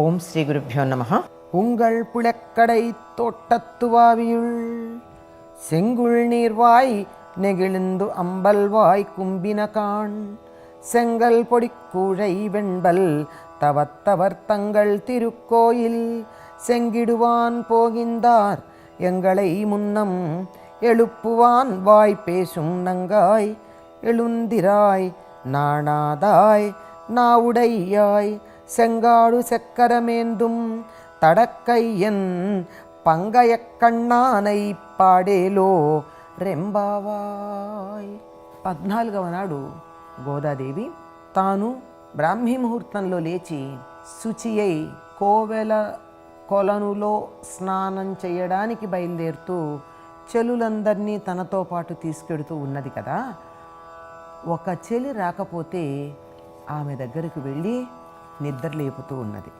ஓம் ஸ்ரீ குருப்பியோ நம உங்கள் புலக்கடை தோட்டத்துவாவியுள் செங்குள் நீர்வாய் நெகிழ்ந்து அம்பல்வாய் கும்பின காண் செங்கல் பொடிக்கூழை வெண்பல் தவத்தவர் தங்கள் திருக்கோயில். செங்கிடுவான் போகின்றார் எங்களை முன்னம் எழுப்புவான் வாய் பேசும் நங்காய். எழுந்திராய் நாணாதாய் நாவுடையாய் செங்காடு செக்கரமேந்தும் தடக்கையன் பங்கயக் கண்ணானை పాడేలో రెంబావాయ్ పద్నాలుగవ నాడు గోదాదేవి తాను బ్రాహ్మీ ముహూర్తంలో లేచి శుచి అయి కోవెల కొలనులో స్నానం చేయడానికి బయలుదేరుతూ చెలులందరినీ తనతో పాటు తీసుకెడుతూ ఉన్నది కదా ఒక చెలి రాకపోతే ఆమె దగ్గరికి వెళ్ళి నిద్ర లేపుతూ ఉన్నది.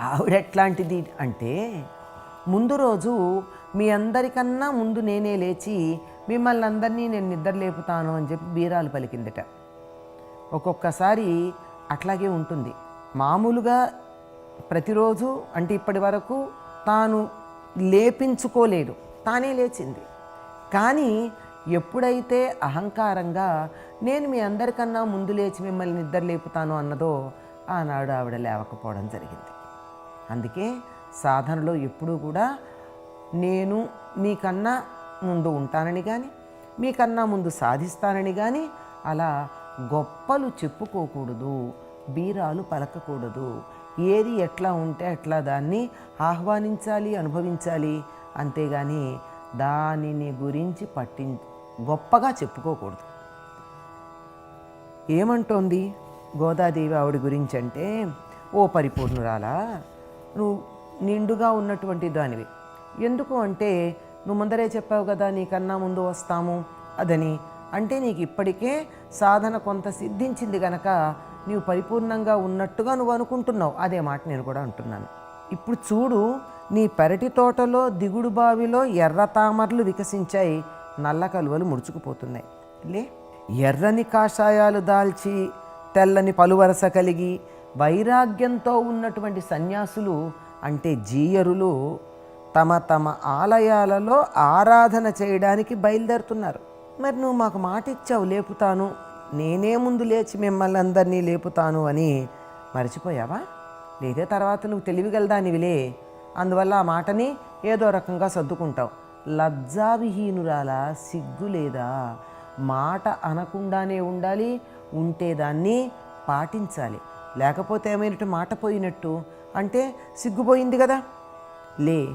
ఆవిడ ఎట్లాంటిది అంటే ముందు రోజు మీ అందరికన్నా ముందు నేనే లేచి మిమ్మల్ని అందరినీ నేను నిద్ర లేపుతాను అని చెప్పి బీరాలు పలికిందట. ఒక్కొక్కసారి అట్లాగే ఉంటుంది. మామూలుగా ప్రతిరోజు అంటే ఇప్పటి వరకు తాను లేపించుకోలేదు. తానే లేచింది. కానీ ఎప్పుడైతే అహంకారంగా నేను మీ అందరికన్నా ముందు లేచి మిమ్మల్ని నిద్ర లేపుతాను అన్నదో ఆనాడు ఆవిడ లేవకపోవడం జరిగింది. అందుకే సాధనలో ఎప్పుడూ కూడా నేను మీకన్నా ముందు ఉంటానని కానీ మీకన్నా ముందు సాధిస్తానని కానీ అలా గొప్పలు చెప్పుకోకూడదు బీరాలు పలకకూడదు. ఏది ఎట్లా ఉంటే అట్లా దాన్ని ఆహ్వానించాలి అనుభవించాలి. అంతేగాని దానిని గురించి పట్టి గొప్పగా చెప్పుకోకూడదు. ఏమంటోంది? గోదాదేవి ఆవిడ గురించి అంటే ఓ పరిపూర్ణురాలా. నువ్వు నిండుగా ఉన్నటువంటి దానివి. ఎందుకు అంటే నువ్వు ముందరే చెప్పావు కదా నీకన్నా ముందు వస్తాము అదని. అంటే నీకు ఇప్పటికే సాధన కొంత సిద్ధించింది గనక నీవు పరిపూర్ణంగా ఉన్నట్టుగా నువ్వు అనుకుంటున్నావు. అదే మాట నేను కూడా అంటున్నాను. ఇప్పుడు చూడు నీ పెరటి తోటలో దిగుడు బావిలో ఎర్ర తామరలు వికసించాయి. నల్ల కలువలు ముడుచుకుపోతున్నాయి. లే ఎర్రని కాషాయాలు దాల్చి తెల్లని పలువరస కలిగి వైరాగ్యంతో ఉన్నటువంటి సన్యాసులు అంటే జీయరులు తమ తమ ఆలయాలలో ఆరాధన చేయడానికి బయలుదేరుతున్నారు. మరి నువ్వు మాకు మాట ఇచ్చావు లేపుతాను. నేనే ముందు లేచి మిమ్మల్ని అందరినీ లేపుతాను అని మర్చిపోయావా? లేదే తర్వాత నువ్వు తెలివిగలదానివిలే అందువల్ల ఆ మాటని ఏదో రకంగా సర్దుకుంటావు. లజ్జావిహీనురాలా సిగ్గు లేదా మాట అనకుండానే ఉండాలి ఉంటే దాన్ని పాటించాలి. లేకపోతే ఏమైనట్టు మాట పోయినట్టు అంటే సిగ్గుపోయింది కదా. లే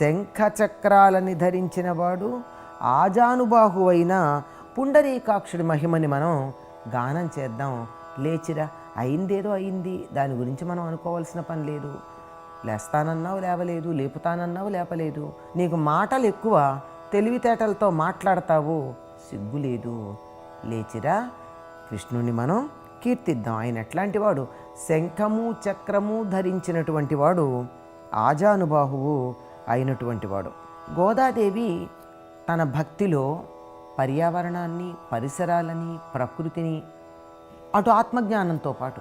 శంఖ చక్రాలని ధరించిన వాడు ఆజానుబాహువైన పుండరీకాక్షుడి మహిమని మనం గానం చేద్దాం. లేచిరా అయిందేదో అయింది దాని గురించి మనం అనుకోవాల్సిన పని లేదు. లేస్తానన్నావు లేవలేదు లేపుతానన్నావు లేపలేదు. నీకు మాటలు ఎక్కువ తెలివితేటలతో మాట్లాడతావు. సిగ్గు లేదు లేచిరా కృష్ణుని మనం కీర్తిద్దాం. ఆయన ఎట్లాంటి వాడు? శంఖము చక్రము ధరించినటువంటి వాడు. ఆజానుబాహువు అయినటువంటి వాడు. గోదాదేవి తన భక్తిలో పర్యావరణాన్ని పరిసరాలని ప్రకృతిని అటు ఆత్మజ్ఞానంతో పాటు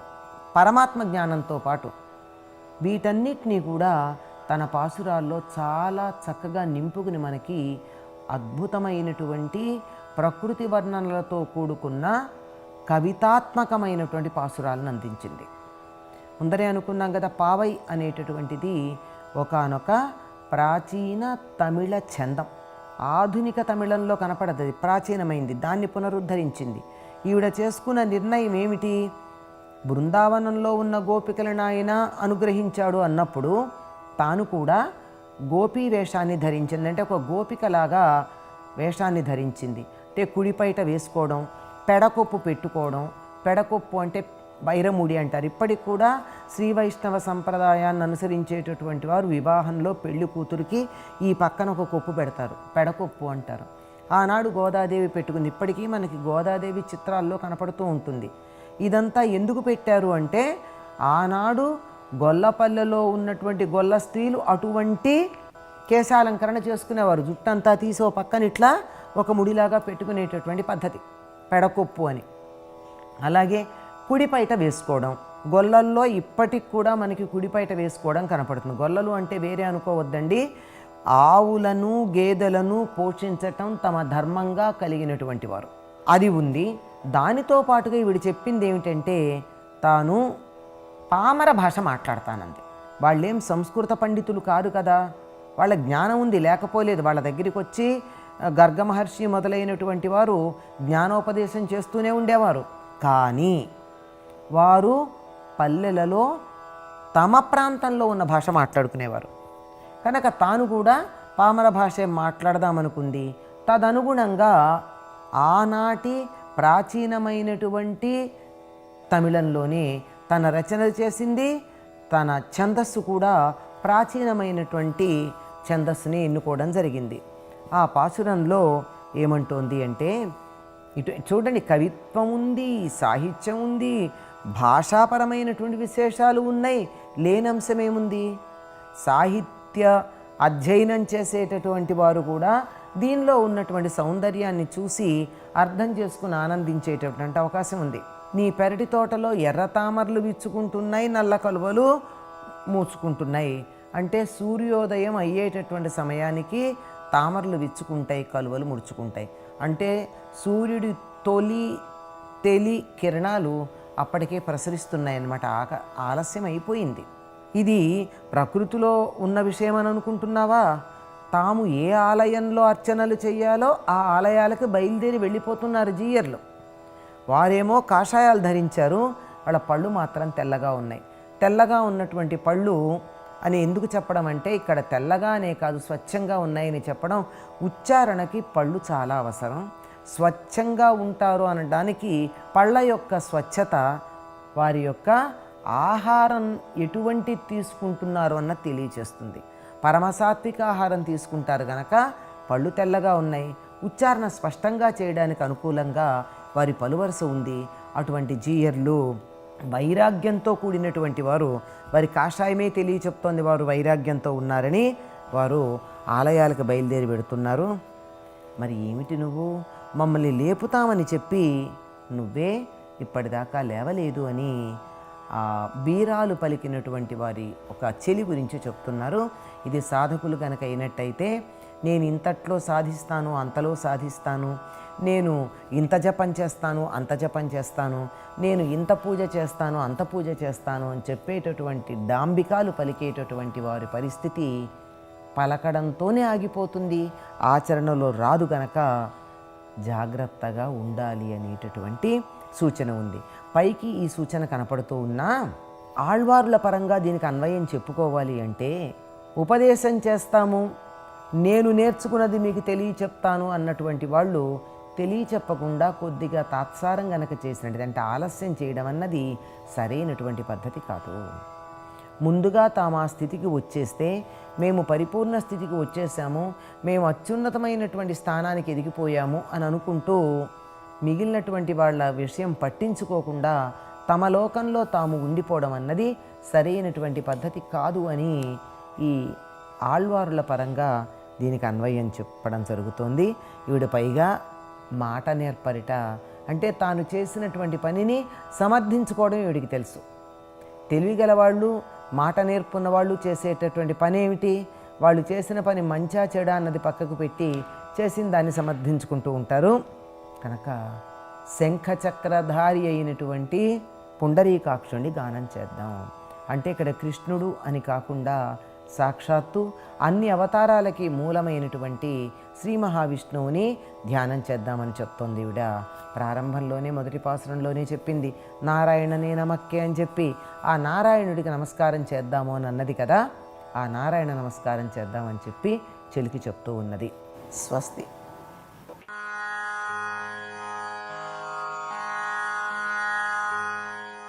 పరమాత్మ జ్ఞానంతో పాటు వీటన్నిటినీ కూడా తన పాసురాల్లో చాలా చక్కగా నింపుకుని మనకి అద్భుతమైనటువంటి ప్రకృతి వర్ణనలతో కూడుకున్న కవితాత్మకమైనటువంటి పాసురాలను అందించింది. ముందరే అనుకున్నాం కదా పావై అనేటటువంటిది ఒకానొక ప్రాచీన తమిళ చందం. ఆధునిక తమిళంలో కనపడదు ప్రాచీనమైంది దాన్ని పునరుద్ధరించింది. ఈవిడ చేసుకున్న నిర్ణయం ఏమిటి? బృందావనంలో ఉన్న గోపికలను ఆయన అనుగ్రహించాడు అన్నప్పుడు తాను కూడా గోపీ వేషాన్ని ధరించింది. అంటే ఒక గోపికలాగా వేషాన్ని ధరించింది. అంటే కుడిపైట వేసుకోవడం పెడకొప్పు పెట్టుకోవడం పెడకొప్పు అంటే వైరముడి అంటారు. ఇప్పటికి కూడా శ్రీ వైష్ణవ సంప్రదాయాన్ని అనుసరించేటటువంటి వారు వివాహంలో పెళ్ళి కూతురికి ఈ పక్కన ఒక కొప్పు పెడతారు. పెడకొప్పు అంటారు. ఆనాడు గోదాదేవి పెట్టుకుంది. ఇప్పటికీ మనకి గోదాదేవి చిత్రాల్లో కనపడుతూ ఉంటుంది. ఇదంతా ఎందుకు పెట్టారు అంటే ఆనాడు గొల్లపల్లెలో ఉన్నటువంటి గొల్ల స్త్రీలు అటువంటి కేశాలంకరణ చేసుకునేవారు. జుట్టంతా తీసి ఓ పక్కన ఇట్లా ఒక ముడిలాగా పెట్టుకునేటటువంటి పద్ధతి. పెడకొప్పు అని. అలాగే కుడిపైట వేసుకోవడం. గొల్లల్లో ఇప్పటికి కూడా మనకి కుడిపైట వేసుకోవడం కనపడుతుంది. గొల్లలు అంటే వేరే అనుకోవద్దండి. ఆవులను గేదెలను పోషించటం తమ ధర్మంగా కలిగినటువంటి వారు. అది ఉంది. దానితో పాటుగా వీడు చెప్పింది ఏమిటంటే తాను పామర భాష మాట్లాడతానంది. వాళ్ళేం సంస్కృత పండితులు కాదు కదా. వాళ్ళ జ్ఞానం ఉంది లేకపోలేదు. వాళ్ళ దగ్గరికి వచ్చి గర్గమహర్షి మొదలైనటువంటి వారు జ్ఞానోపదేశం చేస్తూనే ఉండేవారు. కానీ వారు పల్లెలలో తమ ప్రాంతంలో ఉన్న భాష మాట్లాడుకునేవారు. కనుక తాను కూడా పామర భాష మాట్లాడదామనుకుంది. తదనుగుణంగా ఆనాటి ప్రాచీనమైనటువంటి తమిళంలోనే తన రచనలు చేసింది తన ఛందస్సు కూడా ప్రాచీనమైనటువంటి ఛందస్సుని ఎన్నుకోవడం జరిగింది. ఆ పాసురంలో ఏమంటోంది అంటే ఇటు చూడండి కవిత్వం ఉంది సాహిత్యం ఉంది భాషాపరమైనటువంటి విశేషాలు ఉన్నాయి. లేని అంశమేముంది సాహిత్య అధ్యయనం చేసేటటువంటి వారు కూడా దీనిలో ఉన్నటువంటి సౌందర్యాన్ని చూసి అర్థం చేసుకుని ఆనందించేటటువంటి అవకాశం ఉంది. నీ పెరటి తోటలో ఎర్ర తామరలు విచ్చుకుంటున్నాయి నల్ల కలువలు మూసుకుంటున్నాయి. అంటే సూర్యోదయం అయ్యేటటువంటి సమయానికి తామరలు విచ్చుకుంటాయి కలువలు ముడుచుకుంటాయి. అంటే సూర్యుడి తొలి తెలి కిరణాలు అప్పటికే ప్రసరిస్తున్నాయి అన్నమాట ఆక ఆలస్యం అయిపోయింది. ఇది ప్రకృతిలో ఉన్న విషయం అని అనుకుంటున్నావా? తాము ఏ ఆలయంలో అర్చనలు చేయాలో ఆ ఆలయాలకు బయలుదేరి వెళ్ళిపోతున్నారు జీయర్లు. వారేమో కాషాయాలు ధరించారు వాళ్ళ పళ్ళు మాత్రం తెల్లగా ఉన్నాయి. తెల్లగా ఉన్నటువంటి పళ్ళు అని ఎందుకు చెప్పడం అంటే ఇక్కడ తెల్లగా అనే కాదు స్వచ్ఛంగా ఉన్నాయని చెప్పడం ఉచ్చారణకి పళ్ళు చాలా అవసరం. స్వచ్ఛంగా ఉంటారు అనడానికి పళ్ళ యొక్క స్వచ్ఛత వారి యొక్క ఆహారం ఎటువంటి తీసుకుంటున్నారు అన్న తెలియచేస్తుంది. పరమసాత్విక ఆహారం తీసుకుంటారు గనక పళ్ళు తెల్లగా ఉన్నాయి. ఉచ్చారణ స్పష్టంగా చేయడానికి అనుకూలంగా వారి పలువరుస ఉంది. అటువంటి జీయర్లు వైరాగ్యంతో కూడినటువంటి వారు వారి కాషాయమే తెలియచెప్తోంది వారు వైరాగ్యంతో ఉన్నారని వారు ఆలయాలకు బయలుదేరి పెడుతున్నారు. మరి ఏమిటి నువ్వు? మమ్మల్ని లేపుతామని చెప్పి నువ్వే ఇప్పటిదాకా లేవలేదు అని బీరాలు పలికినటువంటి వారి ఒక చెలి గురించి చెప్తున్నారు. ఇది సాధకులు కనుక అయినట్టయితే నేను ఇంతట్లో సాధిస్తాను అంతలో సాధిస్తాను నేను ఇంత జపం చేస్తాను అంత జపం చేస్తాను నేను ఇంత పూజ చేస్తాను అంత పూజ చేస్తాను అని చెప్పేటటువంటి డాంబికాలు పలికేటటువంటి వారి పరిస్థితి పలకడంతోనే ఆగిపోతుంది. ఆచరణలో రాదు గనక జాగ్రత్తగా ఉండాలి అనేటటువంటి సూచన ఉంది. పైకి ఈ సూచన కనపడుతూ ఉన్నా ఆళ్వారుల పరంగా దీనికి అన్వయం చెప్పుకోవాలి అంటే ఉపదేశం చేస్తాము. నేను నేర్చుకున్నది మీకు తెలియచెప్తాను అన్నటువంటి వాళ్ళు తెలియచెప్పకుండా కొద్దిగా తాత్సారం గనక చేసినట్టు అంటే ఆలస్యం చేయడం అన్నది సరైనటువంటి పద్ధతి కాదు. ముందుగా తాము ఆ స్థితికి వచ్చేస్తే మేము పరిపూర్ణ స్థితికి వచ్చేసాము. మేము అత్యున్నతమైనటువంటి స్థానానికి ఎదిగిపోయాము అని అనుకుంటూ మిగిలినటువంటి వాళ్ళ విషయం పట్టించుకోకుండా తమ లోకంలో తాము ఉండిపోవడం అన్నది సరైనటువంటి పద్ధతి కాదు అని ఈ ఆళ్వారుల పరంగా దీనికి అన్వయం చెప్పడం జరుగుతోంది. ఈవిడ పైగా మాట నేర్పరిట. అంటే తాను చేసినటువంటి పనిని సమర్థించుకోవడం ఈవిడికి తెలుసు. తెలివిగల వాళ్ళు మాట నేర్పున్న వాళ్ళు చేసేటటువంటి పని ఏమిటి? వాళ్ళు చేసిన పని మంచా చెడా అన్నది పక్కకు పెట్టి చేసిన దాన్ని సమర్థించుకుంటూ ఉంటారు. కనుక శంఖచక్రధారి అయినటువంటి పుండరీకాక్షుణ్ణి గానం చేద్దాం. అంటే ఇక్కడ కృష్ణుడు అని కాకుండా సాక్షాత్తు అన్ని అవతారాలకి మూలమైనటువంటి శ్రీ మహావిష్ణువుని ధ్యానం చేద్దామని చెప్తోంది ఈవిడ. ప్రారంభంలోనే మొదటి పాసురంలోనే చెప్పింది నారాయణనే నమక్కే అని చెప్పి ఆ నారాయణుడికి నమస్కారం చేద్దాము అని అన్నది కదా ఆ నారాయణ నమస్కారం చేద్దామని చెప్పి చెలికి చెప్తూ ఉన్నది. స్వస్తి.